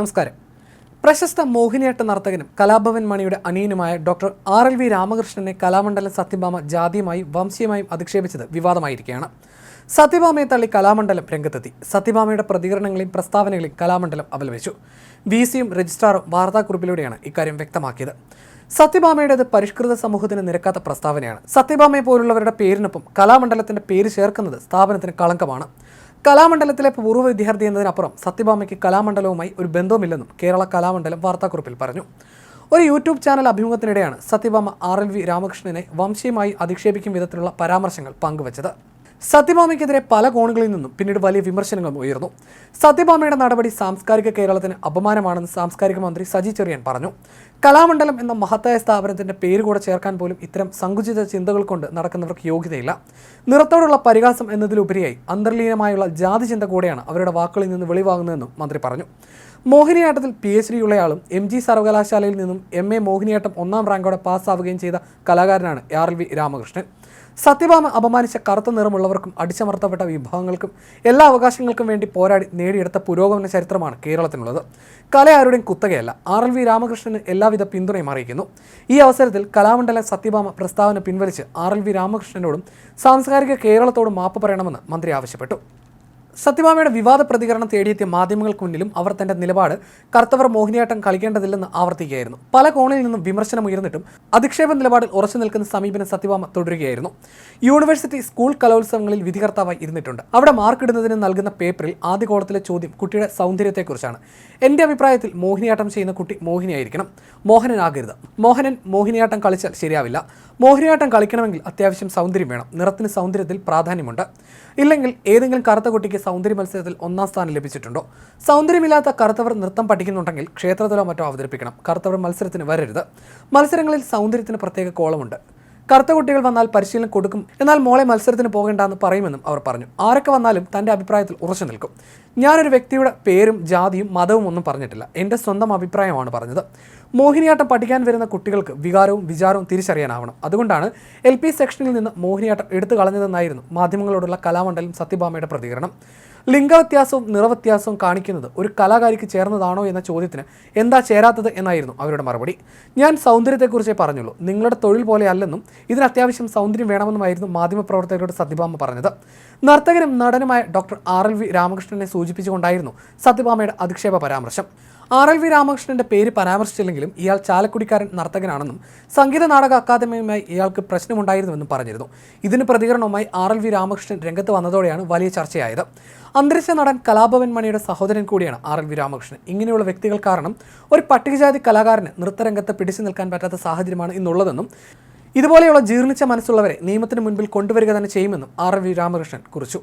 നമസ്കാരം. പ്രശസ്ത മോഹിനിയാട്ട നർത്തകനും കലാഭവൻ മണിയുടെ അനിയനുമായ ഡോക്ടർ ആർ എൽ വി രാമകൃഷ്ണനെ കലാമണ്ഡലം സത്യഭാമ ജാതിയുമായും വംശീയമായും അധിക്ഷേപിച്ചത് വിവാദമായിരിക്കുകയാണ്. സത്യഭാമയെ തള്ളി കലാമണ്ഡലം രംഗത്തെത്തി. സത്യഭാമയുടെ പ്രതികരണങ്ങളെയും പ്രസ്താവനകളെയും കലാമണ്ഡലം അപലപിച്ചു. വി സിയും രജിസ്ട്രാറും വാർത്താക്കുറിപ്പിലൂടെയാണ് ഇക്കാര്യം വ്യക്തമാക്കിയത്. സത്യഭാമയുടേത് പരിഷ്കൃത സമൂഹത്തിന് നിരക്കാത്ത പ്രസ്താവനയാണ്. സത്യഭാമയെ പോലുള്ളവരുടെ പേരിനൊപ്പം കലാമണ്ഡലത്തിന്റെ പേര് ചേർക്കുന്നത് സ്ഥാപനത്തിന് കളങ്കമാണ്. കലാമണ്ഡലത്തിലെ പൂർവ വിദ്യാർത്ഥി എന്നതിനപ്പുറം സത്യഭാമയ്ക്ക് കലാമണ്ഡലവുമായി ഒരു ബന്ധവുമില്ലെന്നും കേരള കലാമണ്ഡലം വാർത്താക്കുറിപ്പിൽ പറഞ്ഞു. ഒരു യൂട്യൂബ് ചാനൽ അഭിമുഖത്തിനിടെയാണ് സത്യഭാമ ആർ എൽ വി രാമകൃഷ്ണനെ വംശീയമായി അധിക്ഷേപിക്കും വിധത്തിലുള്ള പരാമർശങ്ങൾ പങ്കുവച്ചത്. സത്യഭാമയ്ക്കെതിരെ പല കോണുകളിൽ നിന്നും പിന്നീട് വലിയ വിമർശനങ്ങളും ഉയർന്നു. സത്യഭാമയുടെ നടപടി സാംസ്കാരിക കേരളത്തിന് അപമാനമാണെന്ന് സാംസ്കാരിക മന്ത്രി സജി ചെറിയാൻ പറഞ്ഞു. കലാമണ്ഡലം എന്ന മഹത്തായ സ്ഥാപനത്തിന്റെ പേര് കൂടെ ചേർക്കാൻ പോലും ഇത്തരം സങ്കുചിത ചിന്തകൾ കൊണ്ട് നടക്കുന്നവർക്ക് യോഗ്യതയില്ല. നിറത്തോടുള്ള പരിഹാസം എന്നതിലുപരിയായി അന്തർലീനമായുള്ള ജാതി ചിന്ത കൂടെയാണ് അവരുടെ വാക്കുകളിൽ നിന്ന് വെളിവാകുന്നതെന്നും മന്ത്രി പറഞ്ഞു. മോഹിനിയാട്ടത്തിൽ പി എച്ച് ഡി ഉള്ളയാളും എം ജി സർവകലാശാലയിൽ നിന്നും എം എ മോഹിനിയാട്ടം ഒന്നാം റാങ്കോടെ പാസ്സാവുകയും ചെയ്ത കലാകാരനാണ് R L V Ramakrishnan. Sathyabhama അപമാനിച്ച കറുത്ത നിറമുള്ളവർക്കും അടിച്ചമർത്തപ്പെട്ട വിഭാഗങ്ങൾക്കും എല്ലാ അവകാശങ്ങൾക്കും വേണ്ടി പോരാടി നേടിയെടുത്ത പുരോഗമന ചരിത്രമാണ് കേരളത്തിനുള്ളത്. കല ആരുടെയും കുത്തകയല്ല. ആർ എൽ വി രാമകൃഷ്ണന് എല്ലാവിധ പിന്തുണയും അറിയിക്കുന്നു. ഈ അവസരത്തിൽ കലാമണ്ഡലം സത്യഭാമ പ്രസ്താവന പിൻവലിച്ച് ആർ എൽ വി രാമകൃഷ്ണനോടും സാംസ്കാരിക കേരളത്തോടും മാപ്പ് പറയണമെന്ന് മന്ത്രി ആവശ്യപ്പെട്ടു. സത്യഭാമയുടെ വിവാദ പ്രതികരണം തേടിയെത്തിയ മാധ്യമങ്ങൾക്ക് മുന്നിലും അവർ തന്റെ നിലപാട് കർത്തവർ മോഹിനിയാട്ടം കളിക്കേണ്ടതില്ലെന്ന് ആവർത്തിക്കുകയായിരുന്നു. പല കോണിൽ നിന്നും വിമർശനം ഉയർന്നിട്ടും അധിക്ഷേപ നിലപാടിൽ ഉറച്ചു നിൽക്കുന്ന സമീപനം സത്യഭാമ തുടരുകയായിരുന്നു. യൂണിവേഴ്സിറ്റി സ്കൂൾ കലോത്സവങ്ങളിൽ വിധികർത്താവായി ഇരുന്നിട്ടുണ്ട്. അവിടെ മാർക്കിടുന്നതിന് നൽകുന്ന പേപ്പറിൽ ആദ്യ കോളത്തിലെ ചോദ്യം കുട്ടിയുടെ സൗന്ദര്യത്തെക്കുറിച്ചാണ്. എന്റെ അഭിപ്രായത്തിൽ മോഹിനിയാട്ടം ചെയ്യുന്ന കുട്ടി മോഹിനിയായിരിക്കണം. മോഹനനാകരുത്. മോഹനൻ മോഹിനിയാട്ടം കളിച്ചാൽ ശരിയാവില്ല. മോഹിനിയാട്ടം കളിക്കണമെങ്കിൽ അത്യാവശ്യം സൗന്ദര്യം വേണം. നിറത്തിന് സൗന്ദര്യത്തിൽ പ്രാധാന്യമുണ്ട്. ഇല്ലെങ്കിൽ ഏതെങ്കിലും കറുത്ത കുട്ടിക്ക് സൗന്ദര്യ മത്സരത്തിൽ ഒന്നാം സ്ഥാനം ലഭിച്ചിട്ടുണ്ടോ? സൗന്ദര്യമില്ലാത്ത കറുത്തവർ നൃത്തം പഠിക്കുന്നുണ്ടെങ്കിൽ ക്ഷേത്രത്തിലോ മറ്റോ അവതരിപ്പിക്കണം. കറുത്തവർ മത്സരത്തിന് വരരുത്. മത്സരങ്ങളിൽ സൗന്ദര്യത്തിന് പ്രത്യേക കോളമുണ്ട്. കറുത്ത കുട്ടികൾ വന്നാൽ പരിശീലനം കൊടുക്കും. എന്നാൽ മോളെ മത്സരത്തിന് പോകേണ്ടെന്ന് പറയുമെന്നും അവർ പറഞ്ഞു. ആരൊക്കെ വന്നാലും തന്റെ അഭിപ്രായത്തിൽ ഉറച്ചു നിൽക്കും. ഞാനൊരു വ്യക്തിയുടെ പേരും ജാതിയും മതവും ഒന്നും പറഞ്ഞിട്ടില്ല. എന്റെ സ്വന്തം അഭിപ്രായമാണ് പറഞ്ഞത്. മോഹിനിയാട്ടം പഠിക്കാൻ വരുന്ന കുട്ടികൾക്ക് വികാരവും വിചാരവും തിരിച്ചറിയാനാവണം. അതുകൊണ്ടാണ് എൽ പി സെക്ഷനിൽ നിന്ന് മോഹിനിയാട്ടം എടുത്തു കളഞ്ഞതെന്നായിരുന്നു മാധ്യമങ്ങളോടുള്ള കലാമണ്ഡലം സത്യഭാമയുടെ പ്രതികരണം. ലിംഗവ്യത്യാസവും നിറവ്യത്യാസവും കാണിക്കുന്നത് ഒരു കലാകാരിക്ക് ചേർന്നതാണോ എന്ന ചോദ്യത്തിന് എന്താ ചേരാത്തത് എന്നായിരുന്നു അവരുടെ മറുപടി. ഞാൻ സൗന്ദര്യത്തെക്കുറിച്ചേ പറഞ്ഞുള്ളൂ. നിങ്ങളുടെ തൊഴിൽ പോലെ അല്ലെന്നും ഇതിന് അത്യാവശ്യം സൗന്ദര്യം വേണമെന്നുമായിരുന്നു മാധ്യമപ്രവർത്തകരോട് സത്യഭാമ പറഞ്ഞത്. നർത്തകനും നടനുമായ ഡോക്ടർ ആർ എൽ വി രാമകൃഷ്ണനെ സൂചിപ്പിച്ചുകൊണ്ടായിരുന്നു സത്യഭാമയുടെ അധിക്ഷേപ പരാമർശം. ആർ എൽ വി രാമകൃഷ്ണന്റെ പേര് പരാമർശിച്ചില്ലെങ്കിലും ഇയാൾ ചാലക്കുടിക്കാരൻ നർത്തകനാണെന്നും സംഗീത നാടക അക്കാദമിയുമായി ഇയാൾക്ക് പ്രശ്നമുണ്ടായിരുന്നുവെന്നും പറഞ്ഞിരുന്നു. ഇതിന് പ്രതികരണവുമായി ആർ എൽ വി രാമകൃഷ്ണൻ രംഗത്ത് വന്നതോടെയാണ് വലിയ ചർച്ചയായത്. അന്തരിച്ച നടൻ കലാഭവൻ മണിയുടെ സഹോദരൻ കൂടിയാണ് ആർ എൽ വി രാമകൃഷ്ണൻ. ഇങ്ങനെയുള്ള വ്യക്തികൾ കാരണം ഒരു പട്ടികജാതി കലാകാരന് നൃത്തരംഗത്ത് പിടിച്ചു നിൽക്കാൻ പറ്റാത്ത സാഹചര്യമാണ് ഇന്നുള്ളതെന്നും ഇതുപോലെയുള്ള ജീർണിച്ച മനസ്സുള്ളവരെ നിയമത്തിന് മുൻപിൽ കൊണ്ടുവരിക തന്നെ ചെയ്യുമെന്നും ആർ എൽ വി രാമകൃഷ്ണൻ കുറിച്ചു.